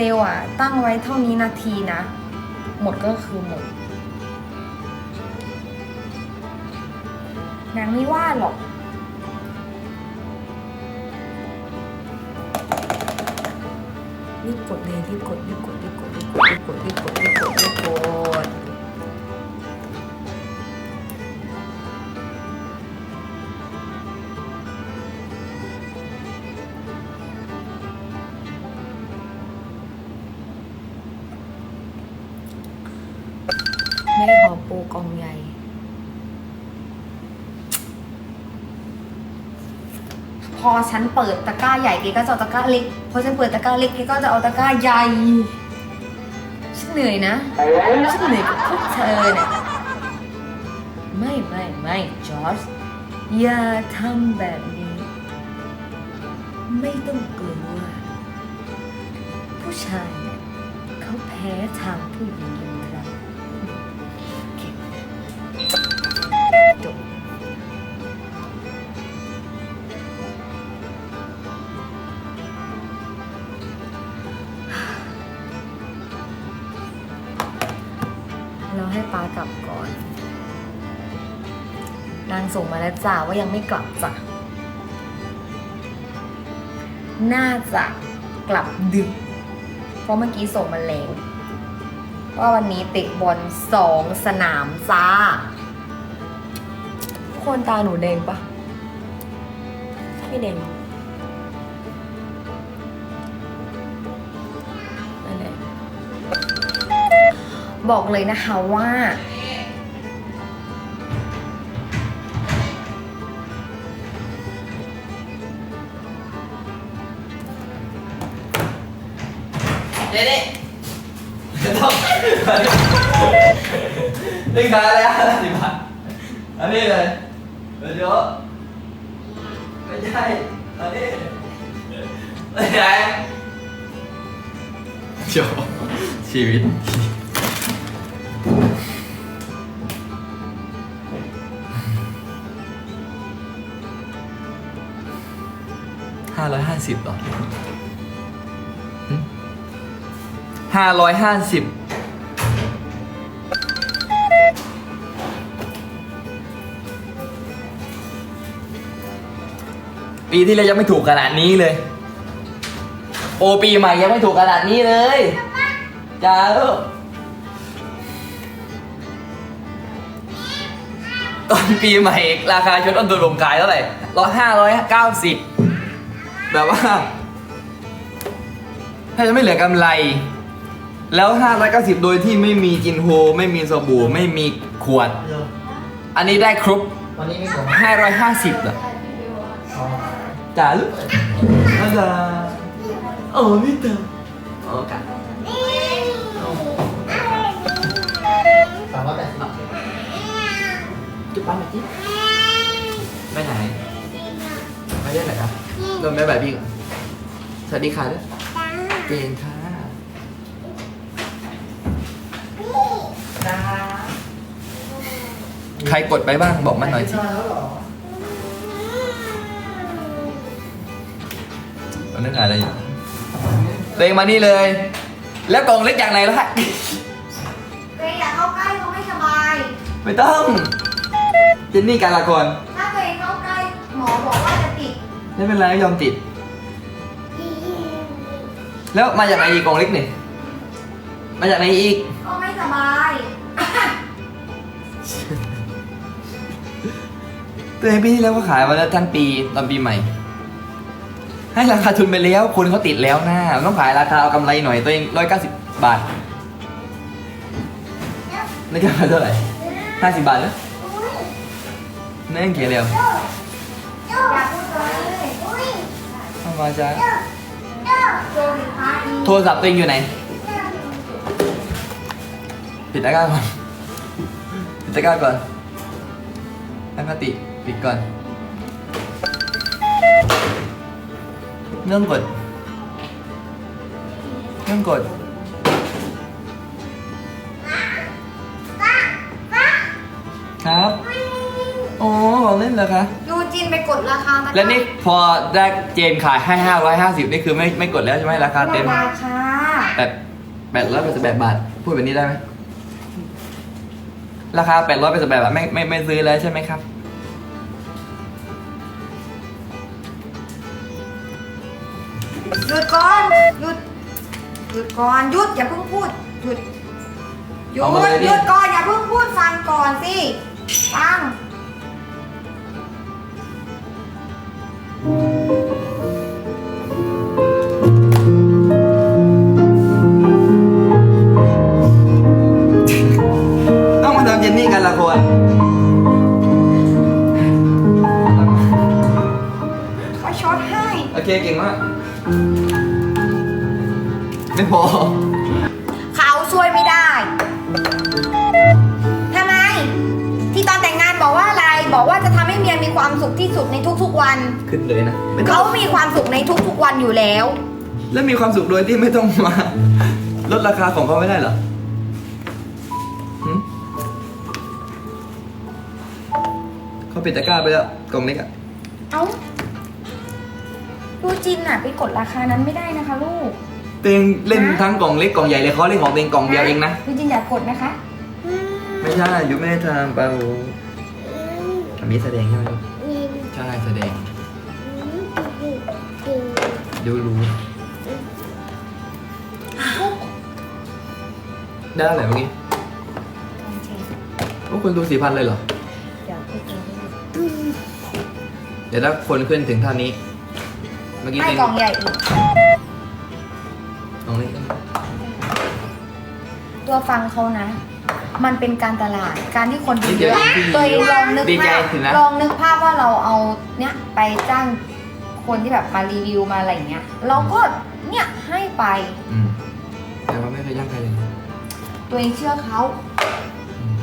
เซลอะตั้งไว้เท่านี้นาทีนะ หมดก็คือหมด นางไม่ว่าหรอก รีบกดเลยรีบกดรีบกดรีบกดรีบกดรีบกดรีบกดรีบกด ไม่ได้ขอปูกองใหญ่พอฉันเปิดตะกร้าใหญ่เกก็จะเอาตะกร้าเล็ก พอฉันเปิดตะกร้าเล็กเกก็จะเอาตะกร้าใหญ่ ฉันเหนื่อยนะ ฉันเหนื่อยกับพวกเธอเนี่ยไม่ไม่ไม่จอร์จอย่าทำแบบนี้ ไม่ต้องกลัว ผู้ชายเขาแพ้ทางผู้หญิงอยู่ ส่งมาแล้วจ้าว่ายังไม่กลับจ้ะน่าจะกลับดึก เพราะเมื่อกี้ส่งมาแล้วว่าวันนี้เตะบอลสองสนามจ้าทุกคนตาหนูแดงปะไม่แดงนั่นแหละบอกเลยนะคะว่า เด็ดต้องดึงขาเลยอะสิบบาทอันนี้เลยเดี๋ยวไม่ใช่อันนี้ไม่ใช่เดี๋ยวชีวิตห้าร้อยห้าสิบหรอ ห้าร้อยห้าสิบปีที่แล้วยังไม่ถูกขนาดนี้เลย โอปีใหม่ยังไม่ถูกขนาดนี้เลยจ้าลูกตอนปีใหม่ราคาชุดต้นตัวรวมขายเท่าไหร่ร้อยห้าร้อยเก้าสิบแบบว่า ถ้าจะไม่เหลือกำไร แล้ว590 โดยที่ไม่มีจินโฮไม่มีสบู่ไม่มีขวด อันนี้ได้ครบ วันนี้มีของ550เหรอจ้าลูกอาจารย์โอ้พี่เต๋อโอ้กันสามร้อยแปดสิบจุ๊บปั๊มหน่อยจิไปไหนไปได้ไหนครับโดนแม่แบบพี่ก่อนสวัสดีค่ะด้วยเจนค่ะ ใครกดไปบ้างบอกมาหน่อยสินอนแล้วเหรอมันนึกอะไรอยู่ตัวเองมานี่เลย แล้วกล่องเล็กอย่างไรล่ะเรย์อยากเข้าใกล้เขาไม่สบาย ไม่ต้องเจนนี่การละครถ้าตัวเองเข้าใกล้หมอบอกว่าจะติดไม่เป็นไรยอมติด แล้วมาจากไหนอีกกล่องเล็กนี่มาจากไหนอีก ก็ไม่สบาย ตัวเองปีที่แล้วก็ขายมาแล้วทั้งปีตอนปีใหม่ ให้ราคาทุนไปแล้วคนเขาติดแล้วนะต้องขายราคาเอากำไรหน่อยตัวเองร้อยเก้าสิบบาทนี่กำไรเท่าไหร่ห้าสิบบาทแล้วนี่ยังเขียนเร็วเลยทำมาจ้าโชว์สินค้าอีกโทรศัพท์ตัวเองอยู่ไหนปิดตะกร้าก่อนปิดตะกร้าก่อนตั้งสติ ปิดก่อน เรื่องกด เรื่องกด ครับ โอ้ของเล่นเหรอคะ ยูจินไปกดราคามาแล้วนี่พอได้เจนขายให้ห้าร้อยห้าสิบนี่คือไม่ไม่กดแล้วใช่ไหมราคาเต็มราคาแบบแปดร้อยแปดสิบแปดบาท พูดแบบนี้ได้ไหม ราคาแปดร้อยแปดสิบแปดบาทไม่ไม่ไม่ซื้อแล้วใช่ไหมครับ ก่อน หยุด หยุดก่อน หยุดอย่าเพิ่งพูด หยุด หยุด เอามาเลยดิ หยุดก่อนอย่าเพิ่งพูดฟังก่อนสิ ความสุขที่สุดในทุกๆวัน ขึ้นเลยนะไม่ต้เขาองมีความสุขในทุกๆวันอยู่แล้ว แล้วมีความสุขโดยที่ไม่ต้องมา ลดราคาของเขาไม่ได้เหรอหืมเขาปิดตะกร้าไปแล้วกล่องเล็กอะเอ้าดูจินอะไปกดราคานั้นไม่ได้นะคะลูกเต็งเล่นทั้งกล่องเล็กกล่องใหญ่เลยเขาเล่นของเต็งกล่องเดียวเองนะ ดูจินอยากกดนะคะ ไม่ใช่ยุไม่ได้ทำเปล่า อันนี้แสดงใช่ไหมลูกใช่แสดง ดูรู้ได้เท่าไหร่เมื่อกี้พวกคุณดูสี่พันเลยเหรอเดี๋ยวถ้าคนขึ้นถึงเท่านี้ เมื่อกี้ให้เต็งกล่องใหญ่อีกกล่องเล็กตัวฟังเขานะ มันเป็นการตลาดการที่คนดูดีเยอะใจตัวเองลองนึกดีใจภาพสินะ ลองนึกภาพว่าเราเอาเนี้ยไปจ้างคนที่แบบมารีวิวมาอะไรอย่างเงี้ย เราก็เนี่ยให้ไปอืมแต่ว่าไม่เคยย่างใครเลยตัวเองเชื่อเขาอืม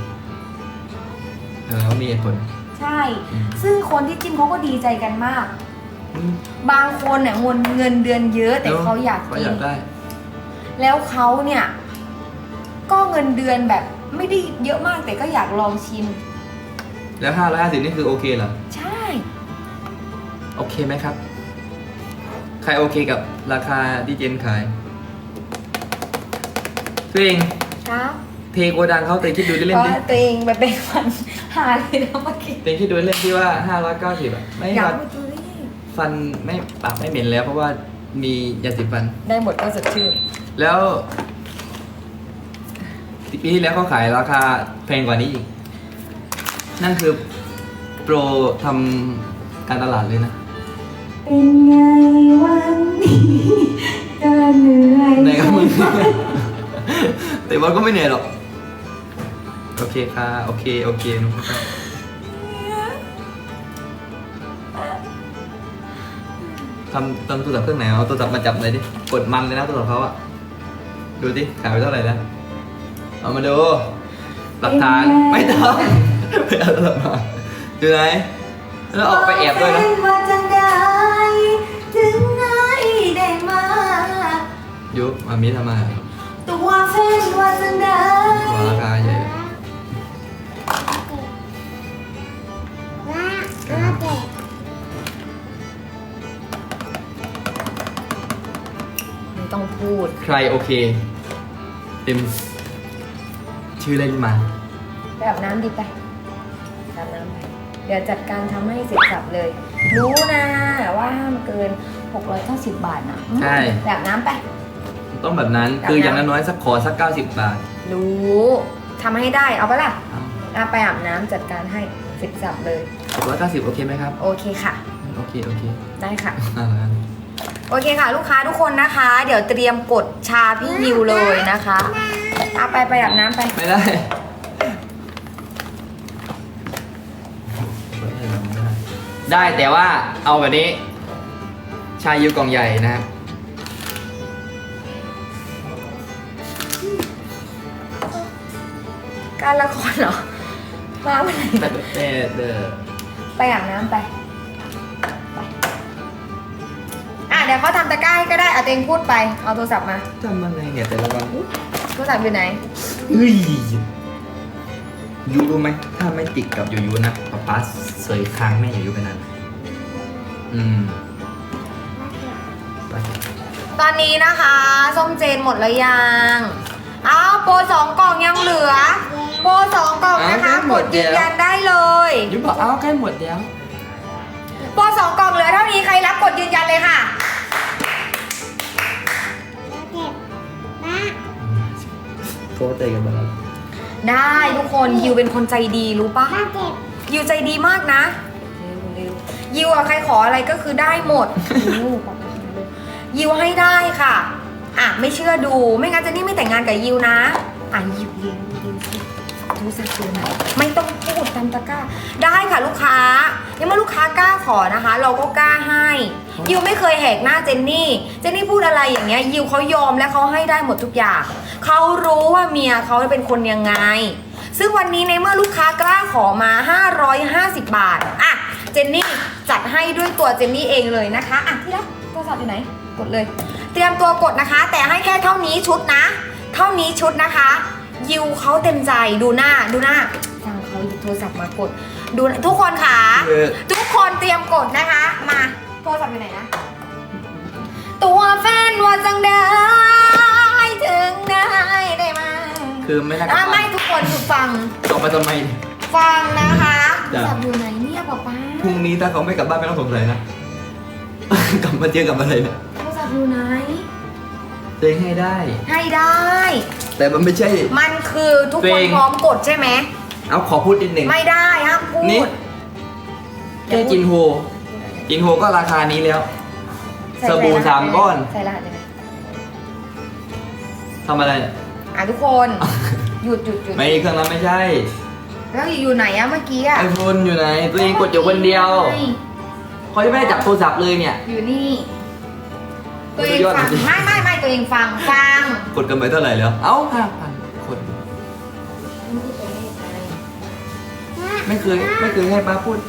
แต่แล้วมีเหตุผลใช่ อืมซึ่งคนที่จิ้มเขาก็ดีใจกันมาก อืม บางคนเนี่ยเงินเงินเดือนเยอะ แต่เขาอยากเขากิอยากนได้ แล้วเขาเนี่ย ก็เงินเดือนแบบ ไม่ได้เยอะมากแต่ก็อยากลองชิม แล้วห้าร้อยห้าสิบนี่คือโอเคเหรอ ใช่ โอเคไหมครับ ใครโอเคกับราคาที่เจนขายตัวเองครับเทโกดังเขาแต่คิดดูเพเล่นราะๆดิตัวเองแบบเป็นคนหาเลยนะเมื่อกี้เต็งคิดดูเล่นที่ว่าห้าร้อยเก้าสิบอะไม่อยากฟันไปดูดิฟันไม่ปากไม่เหม็นแล้วเพราะว่ามียาสีฟัน ได้หมดก็สดชื่น แล้ว ปีที่แล้วเขาขายราคาแพงกว่านี้อีก นั่นคือโปรทำการตลาดเลยนะ เป็นไงวันนี้ก็เหนื่อยไหนกับมึง แต่ว่าก็ไม่เหนื่อยหรอก โอเคค่ะโอเค โอเคนุ๊กครับทำทำโทรศัพท์เครื่องไหนเอาโทรศัพท์มาจับเลยดิ กดมันเลยนะโทรศัพท์เขาอะดูดิขายไปเท่าไหร่แล้ว เอามาดูหลักฐานไม่ต้องไปเอาโทรศัพท์มาดูไหนแล้วออกไปแอบด้วยนะว่าจังได้ถึงไหนได้มายุมามีทำมาตัวแฟนว่าจังได้หัวราคาใหญ่เลยไม่ต้องพูด ใครโอเค เต็ม ชื่อเล่นมาไปอาบน้ำดีไปอาบน้ำไปเดี๋ยวจัดการทำให้เสร็จสับเลย รู้นะว่าห้ามเกิน 690 บาทนะใช่ไปอาบน้ำไป ต้องแบบนั้นแบบนั้น คืออย่างน้อยๆสักขอสัก 90 บาทรู้ทำให้ได้เอาปะล่ะเอาอะไปอาบน้ำจัดการให้เสร็จสับเลย ร้อยเก้าสิบโอเคไหมครับ โอเคค่ะ โอเค โอเคได้ค่ะน่ารักโอเคค่ะ ลูกค้าทุกคนนะคะ เดี๋ยวเตรียมกดชาพี่ยิวเลยนะคะ เอาไปไปอาบน้ำไป ไม่ได้ได้แต่ว่าเอาแบบนี้ ชายยูกล่องใหญ่นะครัการละครเหรอมาไม่ไหร่แต่แต่เด้อไปอาบน้ำไปไปอะเดี๋ยวเขาทำตะกร้าให้ก็ได้เอาตัวเองพูดไป เอาโทรศัพท์มา ทำอะไรเนี่ยแต่ละวันอุ๊ โทรศัพท์อยู่ไหน เฮ้ยยูรู้ไหมถ้าไม่ติดกับยูยูนะป๊าป๊าเสยค้างแม่ยูยูไปนานอืมไปตอนนี้นะคะส้มเจนหมดแล้วยัง เอาโปรสองกล่องยังเหลือ โปรสองกล่องนะคะกดยืนยันได้เลย ยูบอกเอ้าใกล้หมดแล้ว โปรสองกล่องเหลือเท่านี้ใคร โทษเตะกันมาแล้วได้ทุกคนยิวเป็นคนใจดีรู้ปะยิวใจดีมากนะยิวอะใครขออะไรก็คือได้หมดยิวให้ได้ค่ะอะไม่เชื่อดูไม่งั้นเจะนี่ไม่แต่งงานกับยิวนะอะยิวยิวยิวสิดูสักตัวไหนไม่ต้องพูดตามตะกร้าได้ค่ะลูกค้า ยังเมื่อลูกค้ากล้าขอนะคะ เราก็กล้าให้ยิวไม่เคยแหกหน้าเจนนี่เจนนี่พูดอะไรอย่างเงี้ยยิวเขายอมและเขาให้ได้หมดทุกอย่างเขารู้ว่าเมียเขาเป็นคนยังไง ซึ่งวันนี้ในเมื่อลูกค้ากล้าขอมา 550 บาทอะเจนนี่จัดให้ด้วยตัวเจนนี่เองเลยนะคะอะที่รักโทรศัพท์อยู่ไหนกดเลย เตรียมตัวกดนะคะ แต่ให้แค่เท่านี้ชุดนะ เท่านี้ชุดนะคะยิวเขาเต็มใจดูหน้าดูหน้าฟังเขา หยิบโทรศัพท์มากด ดูทุกคนค่ะ เออ ทุกคนเตรียมกดนะคะ มาโทรศัพท์อยู่ไหนนะ ตัวแฟนว่าจังได้ถึงได้ได้มาคือไม่น่ากลัอะบไม่บ้านทุกคนคือฟังตกมาทำไม ฟังนะคะโทรจ้ะ ศัพท์อยู่ไหนเนี่ยป๊าป๊าพรุ่งนี้ถ้าเขาไม่กลับบ้านไม่ต้องสงสัยนะ กลับมาเจอกับอะไรเนี่ยโทรศัพท์อยู่ไหน เจ๊งให้ได้ ให้ได้ แต่มันไม่ใช่ มันคือทุกตัวคนเองพร้อมกดใช่ไหม เอาขอพูดนิดหนึ่งไม่ได้ห้ามพูนี่ดแค่จินโฮจินโฮก็ราคานี้แล้ว ใส่สบู่รหัสสามก้อน ใส่รหัสยังไงทำอะไรเนี่ยอะทุกคน หยุดหยุดหยุดไม่เครื่องนั้นไม่ใช่ แล้วอยู่ไหนอะเมื่อกี้อะไอโฟนอยู่ไหน ตัวเองกดอยู่คนเดียวนี่เขายังไม่ได้จับโทรศัพท์เลยเนี่ย อยู่นี่ ตัวเองสุดยอดฟังจริงไม่ไม่ไม่ตัวเองฟังฟัง กดกันไปเท่าไหร่แล้ว เอ้า ไม่เคยไม่เคยให้ป้าพูด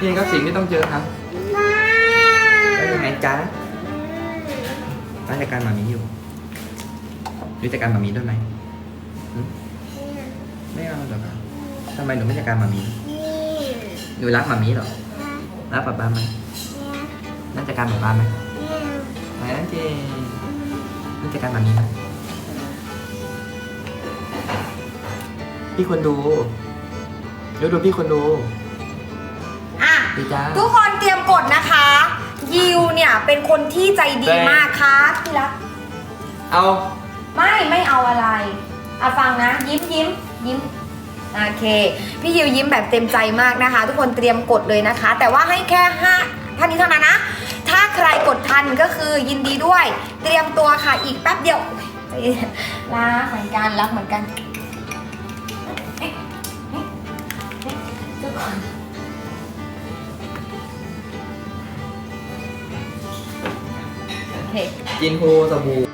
นี่ก็สิ่งที่ต้องเจอครับแล้วยังไงจ๊ะป้าจัดการหมามีอยู่รู้จัดการหมามีด้วยไหมไม่เอาหรอกครับทำไมหนูไม่จัดการหมามีหนูรักหมามีหรอรักป๊าป้าไหมน่าจัดการป๊าป้าไหมไหนนั่นเจน่าจัดการหมามีไหมพี่คนดู ดี๋ยวดูพี่คนดู อะ ดีจ้า ทุกคนเตรียมกดนะคะ ยิวเนี่ยเป็นคนที่ใจดีแต่มากครับที่รัก เอา ไม่ไม่เอาอะไรอะฟังนะ ยิ้มยิ้มยิ้มโอเค พี่ยิวยิ้มแบบเต็มใจมากนะคะ ทุกคนเตรียมกดเลยนะคะ แต่ว่าให้แค่ห้าท่านนี้เท่านั้นนะ ถ้าใครกดทันก็คือยินดีด้วย เตรียมตัวค่ะอีกแป๊บเดียวใจเย็นรักเหมือนกันรักเหมือนกัน เจินโฮสบู่